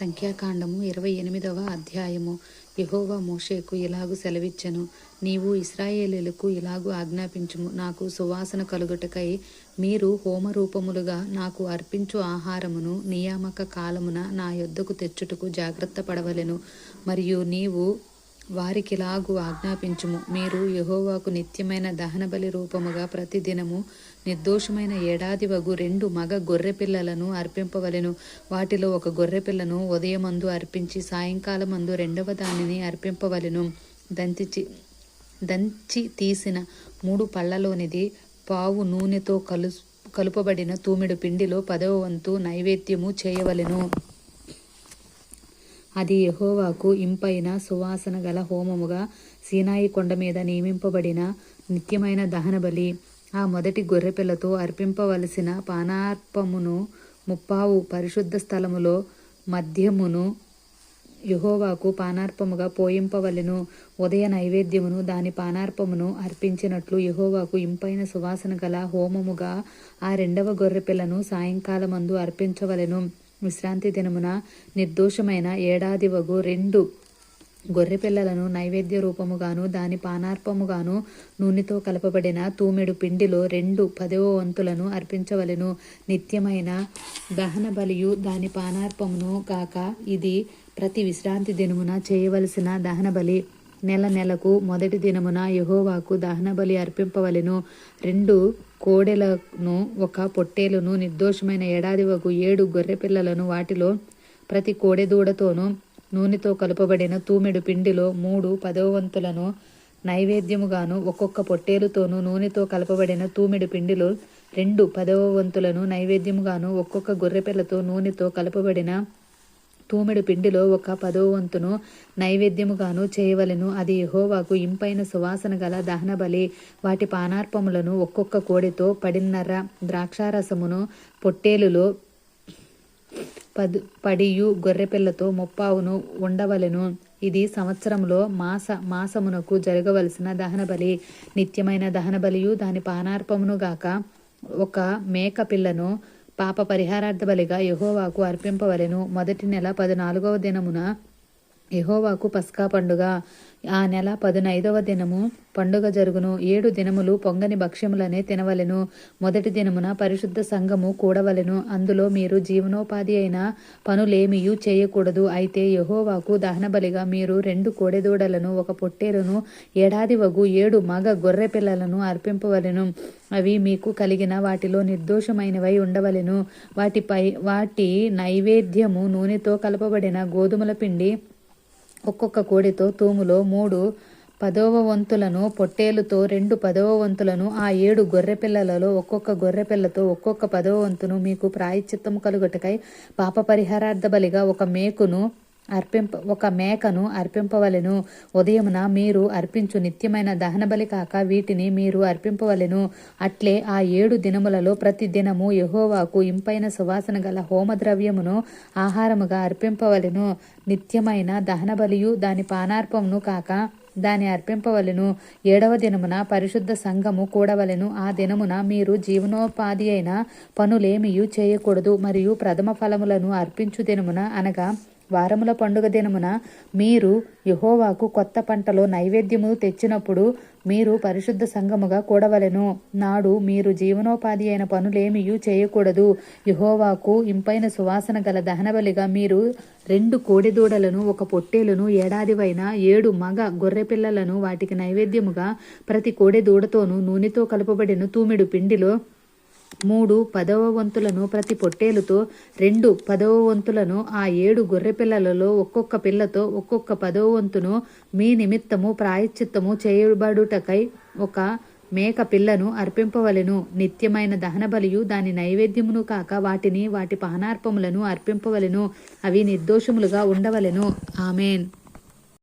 సంఖ్యాకాండము ఇరవై ఎనిమిదవ అధ్యాయము. యహోవా మోషేకు ఇలాగు సెలవిచ్చెను. నీవు ఇస్రాయేలీలకు ఇలాగు ఆజ్ఞాపించుము. నాకు సువాసన కలుగుటకై మీరు హోమరూపములుగా నాకు అర్పించు ఆహారమును నియామక కాలమున నా యొద్దకు తెచ్చుటకు జాగ్రత్త పడవలెను. మరియు నీవు వారికిలాగు ఆజ్ఞాపించుము. మీరు యహోవాకు నిత్యమైన దహనబలి రూపముగా ప్రతిదినము నిర్దోషమైన ఏడాది వగు రెండు మగ గొర్రె పిల్లలను అర్పింపవలెను. వాటిలో ఒక గొర్రె పిల్లను ఉదయమందు అర్పించి సాయంకాలమందు రెండవ దానిని అర్పింపవలెను. దంచి దంచి తీసిన మూడు పళ్ళలోనిది పావు నూనెతో కలు కలుపబడిన తూమిడు పిండిలో పదవ వంతు నైవేద్యము చేయవలెను. అది యహోవాకు ఇంపైన సువాసన గల హోమముగా సీనాయి కొండ మీద నియమింపబడిన నిత్యమైన దహనబలి ఆ మొదటి గొర్రెపిల్లతో అర్పింపవలసిన పానార్పమును ముప్పావు పరిశుద్ధ స్థలములో మధ్యమును యహోవాకు పానార్పముగా పోయింపవలెను. ఉదయ నైవేద్యమును దాని పానార్పమును అర్పించినట్లు యహోవాకు ఇంపైన సువాసన గల హోమముగా ఆ రెండవ గొర్రెపిల్లను సాయంకాలమందు అర్పించవలెను. విశ్రాంతి దినమున నిర్దోషమైన ఏడాది వగు రెండు గొర్రె పిల్లలను నైవేద్య రూపముగాను దాని పానార్పముగాను నూనెతో కలపబడిన తూమెడు పిండిలో రెండు పదవ వంతులను అర్పించవలెను. నిత్యమైన దహన బలియు దాని పానార్పమును కాక ఇది ప్రతి విశ్రాంతి దినమున చేయవలసిన దహన బలి. నెల నెలకు మొదటి దినమున యహోవాకు దహన బలి అర్పింపవలెను. రెండు కోడెలను ఒక పొట్టేలును నిర్దోషమైన ఏడాది వరకు ఏడు గొర్రె పిల్లలను వాటిలో ప్రతి కోడెదూడతోనూ నూనెతో కలుపబడిన తూమెడు పిండిలో మూడు పదవ వంతులను నైవేద్యముగాను ఒక్కొక్క పొట్టేలుతోనూ నూనెతో కలపబడిన తూమెడు పిండిలో రెండు పదవ వంతులను నైవేద్యముగాను ఒక్కొక్క గొర్రెపిల్లతో నూనెతో కలపబడిన తూమెడు పిండిలో ఒక పదోవంతును నైవేద్యముగాను చేయవలెను. అది యెహోవాకు ఇంపైన సువాసన గల దహన బలి వాటి పానార్పములను ఒక్కొక్క కోడితో పడిన్నర ద్రాక్షారసమును పొట్టేలులో పదు పడియు గొర్రెపిల్లతో ముప్పావును ఉండవలెను ఇది సంవత్సరంలో మాస మాసమునకు జరగవలసిన దహనబలి. నిత్యమైన దహనబలియు దాని పానార్పమును గాక ఒక మేక పిల్లను పాప పరిహారార్థ బలిగా యహోవాకు అర్పింపవలెను. మొదటి నెల పద్నాలుగవ దినమున యహోవాకు పస్కా పండుగ. ఆ నెల పదునైదవ దినము పండుగ జరుగును. ఏడు దినములు పొంగని భక్ష్యములనే తినవలెను. మొదటి దినమున పరిశుద్ధ సంఘము కూడవలెను. అందులో మీరు జీవనోపాధి అయిన పనులేమియు చేయకూడదు. అయితే యహోవాకు దహనబలిగా మీరు రెండు కోడెదూడలను ఒక పొట్టేరును ఏడాది వగు ఏడు మగ గొర్రె పిల్లలను అర్పింపవలెను. అవి మీకు కలిగిన వాటిలో నిర్దోషమైనవై ఉండవలెను. వాటిపై వాటి నైవేద్యము నూనెతో కలపబడిన గోధుమల పిండి ఒక్కొక్క కోడితో తూములో మూడు పదవ వంతులను పొట్టేలుతో రెండు పదవ వంతులను ఆ ఏడు గొర్రె పిల్లలలో ఒక్కొక్క గొర్రె పిల్లతో ఒక్కొక్క పదవ వంతును మీకు ప్రాయశ్చిత్తము కలుగుటకై పాప పరిహారార్థ బలిగా ఒక మేకును అర్పింప ఒక మేకను అర్పింపవలెను. ఉదయమున మీరు అర్పించు నిత్యమైన దహనబలి కాక వీటిని మీరు అర్పింపవలెను. అట్లే ఆ ఏడు దినములలో ప్రతి దినము యహోవాకు ఇంపైన సువాసన గల హోమద్రవ్యమును ఆహారముగా అర్పింపవలెను. నిత్యమైన దహనబలియు దాని పానార్పమును కాక దాని అర్పింపవలెను. ఏడవ దినమున పరిశుద్ధ సంఘము కూడవలెను. ఆ దినమున మీరు జీవనోపాధి అయిన పనులేమియూ చేయకూడదు. మరియు ప్రథమ ఫలములను అర్పించు దినమున అనగా వారముల పండుగ దినమున మీరు యహోవాకు కొత్త పంటలో నైవేద్యము తెచ్చినప్పుడు మీరు పరిశుద్ధ సంఘముగా కూడవలెను. నాడు మీరు జీవనోపాధి అయిన పనులేమియూ చేయకూడదు. యహోవాకు ఇంపైన సువాసన గల దహనబలిగా మీరు రెండు కోడిదూడలను ఒక పొట్టేలును ఏడాదివైన ఏడు మగ గొర్రె పిల్లలను వాటికి నైవేద్యముగా ప్రతి కోడెదూడతోనూ నూనెతో కలుపబడిన తూమిడు పిండిలో మూడు పదవ వంతులను ప్రతి పొట్టేలుతో రెండు పదవ వంతులను ఆ ఏడు గొర్రె పిల్లలలో ఒక్కొక్క పిల్లతో ఒక్కొక్క పదవ వంతును మీ నిమిత్తము ప్రాయశ్చిత్తము చేయబడుటకై ఒక మేక పిల్లను అర్పింపవలెను. నిత్యమైన దహన బలియు దాని నైవేద్యమును కాక వాటిని వాటి పానార్పములను అర్పింపవలెను. అవి నిర్దోషములుగా ఉండవలెను. ఆమెన్.